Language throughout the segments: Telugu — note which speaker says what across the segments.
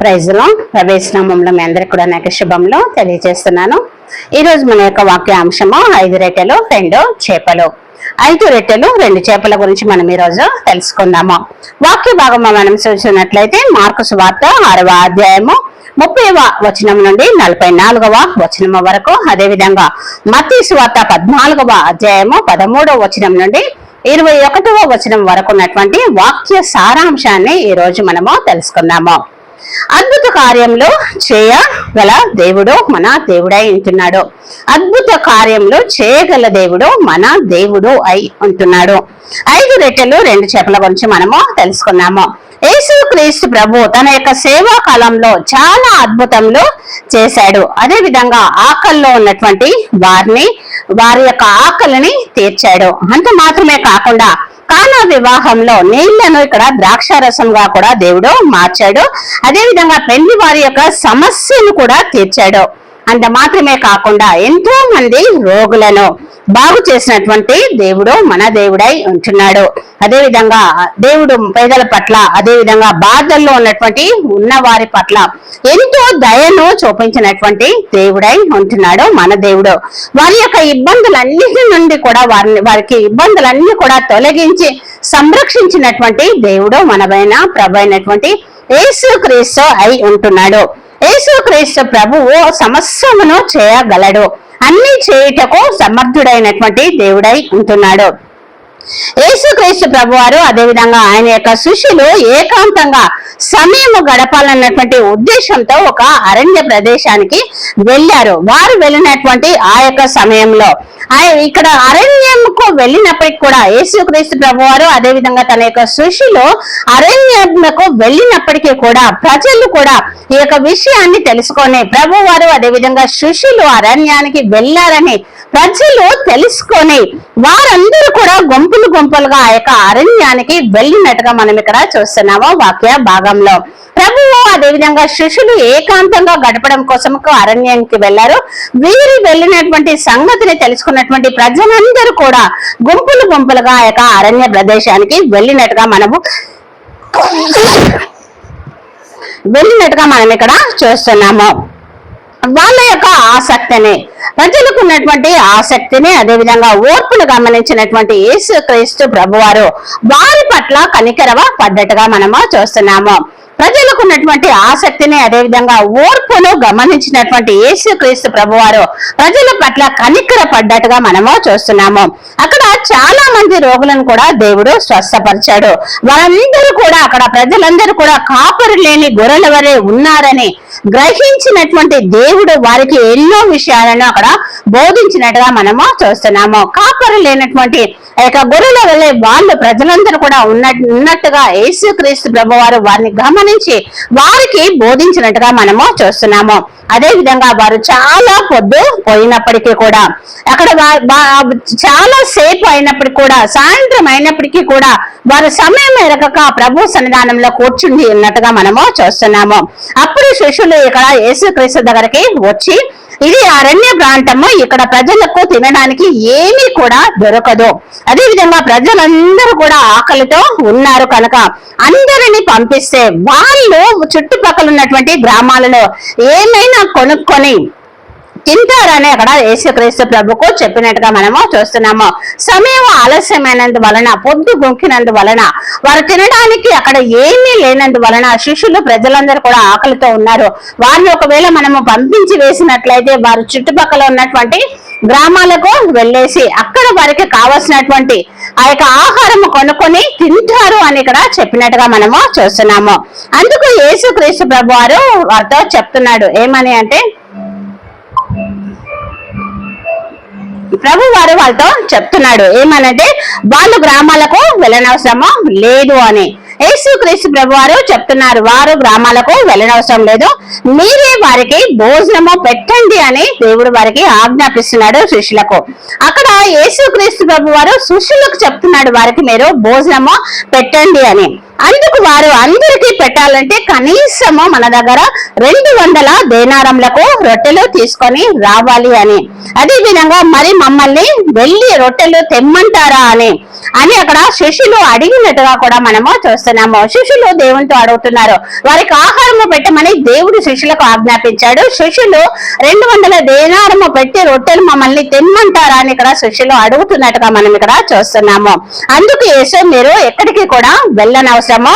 Speaker 1: ప్రైజ్లో ప్రవేశనామంలో మీ అందరికి కూడా నాకు శుభంలో తెలియజేస్తున్నాను. ఈ రోజు మన యొక్క వాక్యాంశము ఐదు రెట్టెలు రెండు చేపలు. ఐదు రెట్టెలు రెండు చేపల గురించి మనం ఈ రోజు తెలుసుకుందాము. వాక్య భాగం మనం చూసినట్లయితే మార్కు సువార్త ఆరవ అధ్యాయము ముప్పైవ వచనం నుండి నలభై నాలుగవ వచనం వరకు. అదే విధంగా మత్తి సువార్త పద్నాలుగవ అధ్యాయము పదమూడవ వచనం నుండి ఇరవై ఒకటవ వచనం వరకు ఉన్నటువంటి వాక్య సారాంశాన్ని ఈ రోజు మనము తెలుసుకుందాము. అద్భుత కార్యంలో చేయగల దేవుడు మన దేవుడై ఉంటున్నాడు. అద్భుత కార్యంలో చేయగల దేవుడు మన దేవుడు అయి ఉంటున్నాడు. ఐదు రెట్టెలు రెండు చేపల గురించి మనము తెలుసుకున్నాము. యేసు క్రీస్తు ప్రభు తన యొక్క సేవా కాలంలో చాలా అద్భుతంలో చేశాడు. అదే విధంగా ఆకల్లో ఉన్నటువంటి వారిని వారి యొక్క ఆకలిని తీర్చాడు. అంత మాత్రమే కాకుండా కానా వివాహంలో నీళ్ళను ఇక్కడ ద్రాక్షారసంగా కూడా దేవుడు మార్చాడు. అదేవిధంగా పెళ్ళి వారి యొక్క సమస్యను కూడా తీర్చాడు. అంత మాత్రమే కాకుండా ఎంతో మంది రోగులను బాగు చేసినటువంటి దేవుడు మన దేవుడై ఉంటున్నాడు. అదే విధంగా దేవుడు పేదల పట్ల అదే విధంగా బాధల్లో ఉన్నటువంటి ఉన్న వారి పట్ల ఎంతో దయను చూపించినటువంటి దేవుడై ఉంటున్నాడు మన దేవుడు. వారి యొక్క ఇబ్బందులన్నిటి నుండి కూడా వారిని వారికి ఇబ్బందులన్నీ కూడా తొలగించి సంరక్షించినటువంటి దేవుడు మనమైన ప్రభు అయినటువంటి యేసు క్రీస్తు అయి ఉంటున్నాడు. యేసుక్రీస్తు ప్రభువు సమస్యమును చేయగలడు. అన్ని చేయుటకు సమర్థుడైనటువంటి దేవుడై ఉంటున్నాడు. యేసుక్రీస్తు ప్రభు వారు అదేవిధంగా ఆయన యొక్క శిష్యులు ఏకాంతంగా సమయం గడపాలన్నటువంటి ఉద్దేశంతో ఒక అరణ్య ప్రదేశానికి వెళ్ళారు. వారు వెళ్ళినటువంటి ఆ యొక్క సమయంలో ఇక్కడ అరణ్యంకు వెళ్ళినప్పటికి కూడా యేసుక్రీస్తు ప్రభు వారు అదేవిధంగా తన యొక్క శిష్యులు అరణ్యంకు వెళ్ళినప్పటికీ కూడా ప్రజలు కూడా ఈ యొక్క విషయాన్ని తెలుసుకొని ప్రభు వారు అదేవిధంగా శిష్యులు అరణ్యానికి వెళ్ళారని ప్రజలు తెలుసుకొని వారందరూ కూడా గుంపులు గుంపులుగా ఆ యొక్క అరణ్యానికి వెళ్ళినట్టుగా మనం ఇక్కడ చూస్తున్నాము వాక్య భాగంలో. ప్రభువు అదేవిధంగా శిష్యులు ఏకాంతంగా గడపడం కోసం అరణ్యానికి వెళ్ళారు వీరు వెళ్ళినటువంటి సంగతిని తెలుసుకున్నటువంటి ప్రజలందరూ కూడా గుంపులు గుంపులుగా ఆ యొక్క అరణ్య ప్రదేశానికి వెళ్ళినట్టుగా మనము వెళ్ళినట్టుగా మనం ఇక్కడ చూస్తున్నాము. వాళ్ళ యొక్క ఆసక్తిని ప్రజలకు ఉన్నటువంటి ఆసక్తిని అదేవిధంగా ఓర్పును గమనించినటువంటి యేసు క్రీస్తు ప్రభువారు వారి పట్ల కనికరవ పడ్డట్టుగా మనము చూస్తున్నాము. ప్రజలకు ఉన్నటువంటి ఆసక్తిని అదేవిధంగా ఓర్పును గమనించినటువంటి యేసు క్రీస్తు ప్రభువారు ప్రజల పట్ల కనికర పడ్డట్టుగా మనము చూస్తున్నాము. అక్కడ చాలా మంది రోగులను కూడా దేవుడు స్వస్థపరిచాడు. వారందరూ కూడా అక్కడ ప్రజలందరూ కూడా కాపరు లేని గొర్రెల వరే ఉన్నారని గ్రహించినటువంటి దేవుడు వారికి ఎన్నో విషయాలను అక్కడ బోధించినట్టుగా మనము చూస్తున్నాము. కాపరు లేనటువంటి యొక్క గొర్రెల వల్లే వాళ్ళు ప్రజలందరూ కూడా ఉన్న ఉన్నట్టుగా యేసుక్రీస్తు ప్రభు వారు వారిని గమనించి వారికి బోధించినట్టుగా మనము చూస్తున్నాము. అదే విధంగా వారు చాలా పొద్దు పోయినప్పటికీ కూడా అక్కడ చాలా సేపు అయినప్పటికీ కూడా సాయంత్రం అయినప్పటికీ కూడా వారు సమయం ఎరగక ప్రభు సన్నిధానంలో కూర్చుండి ఉన్నట్టుగా మనము చూస్తున్నాము. అప్పుడు శిష్యులు ఇక్కడ యేసుక్రీస్తు దగ్గరికి వచ్చి ఇది అరణ్య ప్రాంతము. ఇక్కడ ప్రజలకు తినడానికి ఏమీ కూడా దొరకదు. అదే విధంగా ప్రజలందరూ కూడా ఆకలితో ఉన్నారు కనుక అందరిని పంపిస్తే వాళ్ళు చుట్టుపక్కల ఉన్నటువంటి గ్రామాలలో ఏమైనా కొనుక్కొని తింటారని అక్కడ యేసుక్రీస్తు ప్రభుకు చెప్పినట్టుగా మనము చూస్తున్నాము. సమయం ఆలస్యమైనందు వలన పొద్దు గుంకినందు వలన వారు తినడానికి అక్కడ ఏమీ లేనందు వలన శిష్యులు ప్రజలందరూ కూడా ఆకలితో ఉన్నారు. వారిని ఒకవేళ మనము పంపించి వేసినట్లయితే వారు చుట్టుపక్కల ఉన్నటువంటి గ్రామాలకు వెళ్ళేసి అక్కడ వారికి కావలసినటువంటి ఆ యొక్క ఆహారం కొనుక్కొని తింటారు అని ఇక్కడ చెప్పినట్టుగా మనము చూస్తున్నాము. అందుకు యేసుక్రీస్తు ప్రభు వారు వారితో చెప్తున్నాడు. ఏమని అంటే ప్రభు వారు వాళ్ళతో చెప్తున్నాడు. ఏమనంటే వాళ్ళు గ్రామాలకు వెళ్ళనవసరము? లేదు అని. యేసు క్రీస్తు ప్రభు వారు చెప్తున్నారు వారు గ్రామాలకు వెళ్ళనవసరం లేదు. మీరే వారికి భోజనము పెట్టండి అని దేవుడు వారికి ఆజ్ఞాపిస్తున్నాడు శిష్యులకు. అక్కడ యేసు క్రీస్తు ప్రభు వారు శిష్యులకు చెప్తున్నాడు వారికి మీరు భోజనము పెట్టండి అని. అందుకు వారు అందరికీ పెట్టాలంటే కనీసము మన దగ్గర రెండు వందల దేనారములకు రొట్టెలు తీసుకొని రావాలి అని. అదే విధంగా మరి మమ్మల్ని వెళ్ళి రొట్టెలు తెమ్మంటారా అని. అని అక్కడ శిష్యులు అడిగినట్టుగా కూడా మనము చూస్తున్నాము. శిష్యులు దేవునితో అడుగుతున్నారు. వారికి ఆహారము పెట్టమని దేవుడు శిష్యులకు ఆజ్ఞాపించాడు. శిష్యులు రెండు వందల దేనారము పెట్టి రొట్టెలు మమ్మల్ని తెమ్మంటారా అని ఇక్కడ శిష్యులు అడుగుతున్నట్టుగా మనం ఇక్కడ చూస్తున్నాము. అందుకు యేసు మీరు ఎక్కడికి కూడా అవసరమో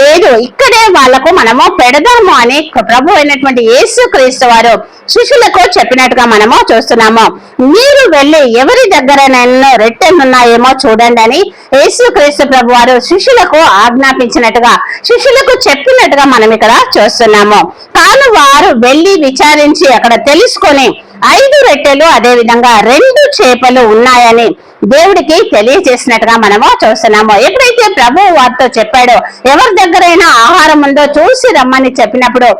Speaker 1: లేదు. ఇక్కడే వాళ్ళకు మనము పెడదాము అని ప్రభు అయినటువంటి యేసు క్రీస్తు వారు శిష్యులకు చెప్పినట్టుగా మనము చూస్తున్నాము. మీరు వెళ్ళి ఎవరి దగ్గర నన్ను రెట్టెలున్నాయేమో చూడండి అని యేసు క్రీస్తు ప్రభు వారు శిష్యులకు ఆజ్ఞాపించినట్టుగా శిష్యులకు చెప్పినట్టుగా మనం ఇక్కడ చూస్తున్నాము. తాను వారు వెళ్ళి విచారించి అక్కడ తెలుసుకొని ఐదు రెట్టెలు అదే విధంగా రెండు చేపలు ఉన్నాయని దేవుడికి తెలియజేసినట్టుగా మనము చూస్తున్నాము. ఎప్పుడైతే ప్రభు వారితో చెప్పాడో ఎవరి దగ్గరైనా ఆహారం ఉందో చూసి రమ్మని చెప్పినప్పుడు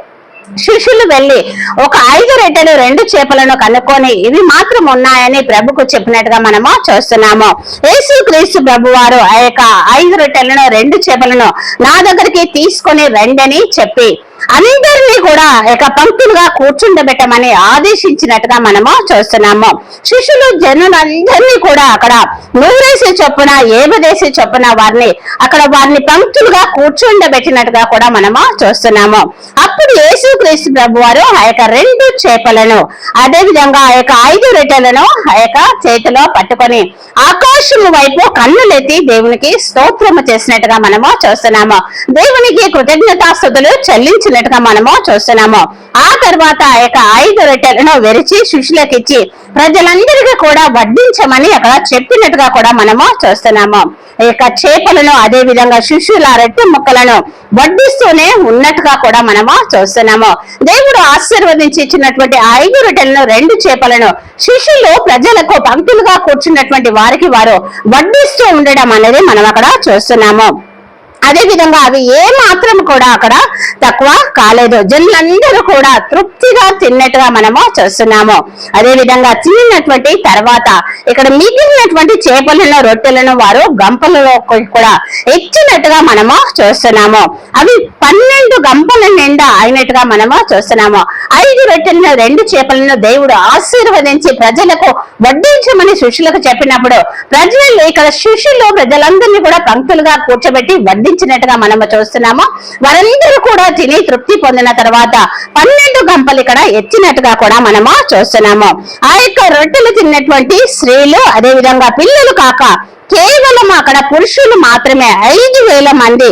Speaker 1: శిష్యులు వెళ్ళి ఒక ఐదు రెట్టెలు రెండు చేపలను కనుక్కొని ఇవి మాత్రం ఉన్నాయని ప్రభుకు చెప్పినట్టుగా మనము చూస్తున్నాము. యేసు క్రీస్తు ప్రభు వారు ఆ యొక్క ఐదు రొట్టెలను రెండు చేపలను నా దగ్గరికి తీసుకొని రండని చెప్పి అందరినీ కూడా ఒక పంక్తులుగా కూర్చుండబెట్టమని ఆదేశించినట్టుగా మనము చూస్తున్నాము. శిష్యులు జనులందరినీ కూడా అక్కడ నూరేసి చొప్పున ఏబదేసి చొప్పున వారిని అక్కడ వారిని పంక్తులుగా కూర్చుండబెట్టినట్టుగా కూడా మనము చూస్తున్నాము. అప్పుడు యేసు క్రీస్తు ప్రభు వారు ఆ యొక్క రెండు చేపలను అదే విధంగా ఆ యొక్క ఐదు రెట్టెలను ఆ యొక్క చేతిలో పట్టుకొని ఆకాశము వైపు కన్నులెత్తి దేవునికి స్తోత్రము చేసినట్టుగా మనము చూస్తున్నాము. దేవునికి కృతజ్ఞతాస్థుతులు చెల్లించినట్టుగా మనము చూస్తున్నాము. ఆ తర్వాత ఆ యొక్క ఐదు రొట్టెలను వెరిచి శిష్యులకు ఇచ్చి ప్రజలందరికీ కూడా వడ్డించమని అక్కడ చెప్పినట్టుగా కూడా మనము చూస్తున్నాము. ఈ యొక్క చేపలను అదే విధంగా శిష్యుల రొట్టె ముక్కలను వడ్డిస్తూనే ఉన్నట్టుగా కూడా మనము చూస్తున్నాము. దేవుడు ఆశీర్వదించి ఇచ్చినటువంటి ఐదు రొట్టెలను రెండు చేపలను శిష్యులు ప్రజలకు పంక్తులుగా కూర్చున్నటువంటి వారికి వారు వడ్డిస్తూ ఉండడం అనేది మనం అక్కడ చూస్తున్నాము. అదే విధంగా అవి ఏ మాత్రం కూడా అక్కడ తక్కువ కాలేదు. జనులందరూ కూడా తృప్తిగా తిన్నట్టుగా మనము చూస్తున్నాము. అదే విధంగా తిన్నటువంటి తర్వాత ఇక్కడ మిగిలినటువంటి చేపలను రొట్టెలను వారు గంపలలో కూడా ఎచ్చినట్టుగా మనము చూస్తున్నాము. అవి పన్నెండు గంపల నిండా అయినట్టుగా మనము చూస్తున్నాము. ఐదు రొట్టెలను రెండు చేపలను దేవుడు ఆశీర్వదించి ప్రజలకు వడ్డించమని శిష్యులకు చెప్పినప్పుడు ప్రజలు ఇక్కడ శిష్యులు ప్రజలందరినీ కూడా పంక్తులుగా కూర్చోబెట్టి వర్ణించినట్టుగా మనము చూస్తున్నాము. వారందరూ కూడా తిని తృప్తి పొందిన తర్వాత పన్నెండు గంపలు ఇక్కడ ఎత్తినట్టుగా కూడా మనము చూస్తున్నాము. ఆ యొక్క రొట్టెలు తిన్నటువంటి స్త్రీలు అదే విధంగా పిల్లలు కాక కేవలం అక్కడ పురుషులు మాత్రమే ఐదు వేల మంది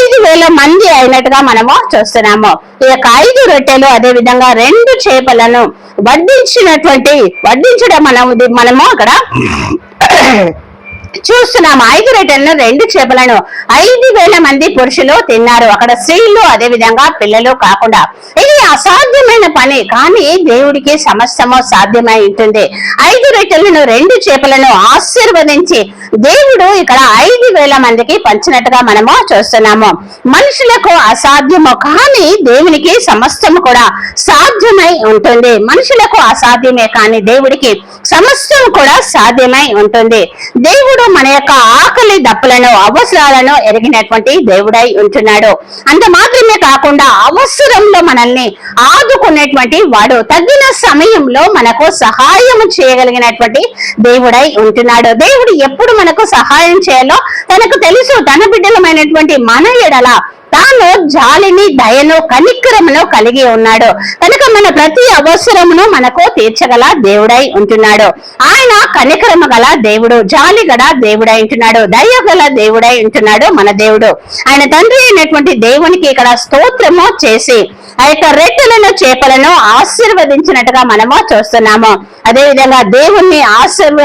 Speaker 1: ఐదు వేల మంది అయినట్టుగా మనము చూస్తున్నాము. ఈ యొక్క ఐదు రొట్టెలు అదే విధంగా రెండు చేపలను వడ్డించినటువంటి వడ్డించడం మనము మనము అక్కడ చూస్తున్నాము. ఐదు రొట్టెలను రెండు చేపలను. ఐదు వేల మంది పురుషులు తిన్నారు. అక్కడ స్త్రీలు అదే విధంగా పిల్లలు కాకుండా. ఈ అసాధ్యమైన పని. కానీ దేవుడికి సమస్తము సాధ్యమై ఉంటుంది. ఐదు రొట్టెలను రెండు చేపలను ఆశీర్వదించి దేవుడు ఇక్కడ ఐదు వేల మందికి పంచినట్టుగా మనము చూస్తున్నాము. మనుషులకు అసాధ్యము కానీ దేవునికి సమస్తము కూడా సాధ్యమై ఉంటుంది. మనుషులకు అసాధ్యమే కానీ దేవుడికి సమస్తం కూడా సాధ్యమై ఉంటుంది. దేవుడు మన యొక్క ఆకలి దప్పులను అవసరాలను ఎరిగినటువంటి దేవుడై ఉంటున్నాడు. అంత మాత్రమే కాకుండా అవసరంలో మనల్ని ఆదుకునేటువంటి వాడు. తగిన సమయంలో మనకు సహాయం చేయగలిగినటువంటి దేవుడై ఉంటున్నాడు. దేవుడు ఎప్పుడు మనకు సహాయం చేయాలో తనకు తెలుసు. తన బిడ్డలమైనటువంటి మన ఎడల తాను జాలిని దయను కనిక్రమను కలిగి ఉన్నాడు. కనుక మన ప్రతి అవసరమును మనకు తీర్చగల దేవుడై ఉంటున్నాడు. ఆయన కనిక్రమ గల దేవుడు జాలి గల దేవుడై ఉంటున్నాడు. దయ గల దేవుడై ఉంటున్నాడు మన దేవుడు. ఆయన తండ్రి అయినటువంటి దేవునికి ఇక్కడ స్తోత్రము చేసి ఆ యొక్క రెట్టెలను చేపలను ఆశీర్వదించినట్టుగా మనము చూస్తున్నాము. అదే విధంగా దేవుణ్ణి ఆశీర్వ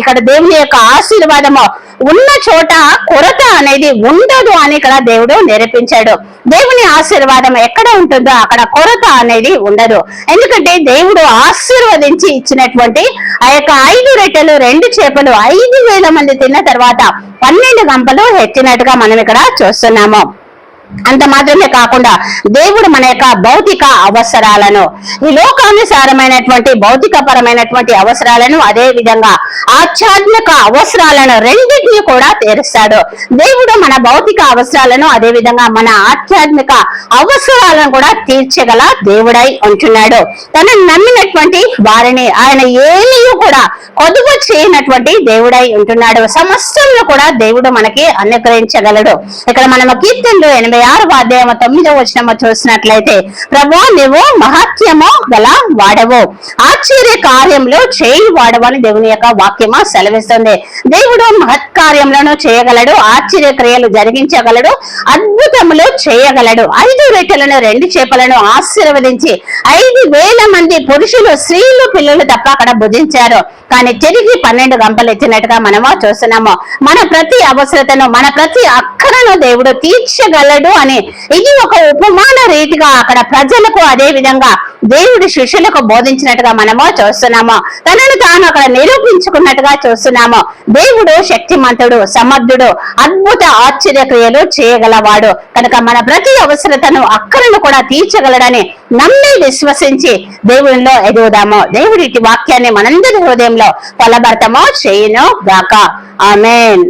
Speaker 1: ఇక్కడ దేవుని యొక్క ఆశీర్వాదము ఉన్న చోట కొరత అనేది ఉండదు అని ఇక్కడ దేవుడు నిరూపించాడు. దేవుని ఆశీర్వాదం ఎక్కడ ఉంటుందో అక్కడ కొరత అనేది ఉండదు. ఎందుకంటే దేవుడు ఆశీర్వదించి ఇచ్చినటువంటి ఆ యొక్క ఐదు రెట్టెలు రెండు చేపలు ఐదు వేల మంది తిన్న తర్వాత పన్నెండు గంపలు హెచ్చినట్టుగా మనం ఇక్కడ చూస్తున్నాము. అంత మాత్రమే కాకుండా దేవుడు మన యొక్క భౌతిక అవసరాలను ఈ లోకానుసారమైనటువంటి భౌతిక పరమైనటువంటి అవసరాలను అదే విధంగా ఆధ్యాత్మిక అవసరాలను రెండింటిని కూడా తీరుస్తాడు. దేవుడు మన భౌతిక అవసరాలను అదే విధంగా మన ఆధ్యాత్మిక అవసరాలను కూడా తీర్చగల దేవుడై ఉంటున్నాడు. తను నమ్మినటువంటి వారిని ఆయన ఏమీ కూడా కొదువు చేయనటువంటి దేవుడై ఉంటున్నాడు. సమస్తంలో కూడా దేవుడు మనకి అనుగ్రహించగలడు. ఇక్కడ మనము కీర్తనలు ఎనభై ఆరు అధ్యాయం తొమ్మిదో వచ్చినమో చూసినట్లయితే ప్రభు నువ్వు మహత్యము గల వాడవు. ఆశ్చర్య కార్యంలో చేయి వాడవని దేవుని యొక్క వాక్యము సెలవిస్తుంది. దేవుడు మహత్ కార్యములను చేయగలడు ఆశ్చర్య క్రియలు జరిగించగలడు అద్భుతములు చేయగలడు. ఐదు రెట్టలను రెండు చేపలను ఆశీర్వదించి ఐదు వేల మంది పురుషులు స్త్రీలు పిల్లలు తప్ప అక్కడ భుజించారు. కానీ తిరిగి పన్నెండు గంపలు ఎత్తినట్టుగా మనము చూస్తున్నాము. మన ప్రతి అవసరతను మన ప్రతి అక్కరను దేవుడు తీర్చగలడు అని ఇది ఒక ఉపమాన రీతిగా అక్కడ ప్రజలకు అదే విధంగా దేవుడి శిష్యులకు బోధించినట్టుగా మనము చూస్తున్నాము. తనను తాను అక్కడ నిరూపించుకున్నట్టుగా చూస్తున్నాము. దేవుడు శక్తిమంతుడు సమర్థుడు అద్భుత ఆశ్చర్య క్రియలు చేయగలవాడు. కనుక మన ప్రతి అవసరతను అక్కడను కూడా తీర్చగలడని నమ్మి విశ్వసించి దేవునిలో ఎదుగుదాము. దేవుడి వాక్యాన్ని మనందరి హృదయంలో ఫలభర్తమో చేయను గాక. ఆమెన్.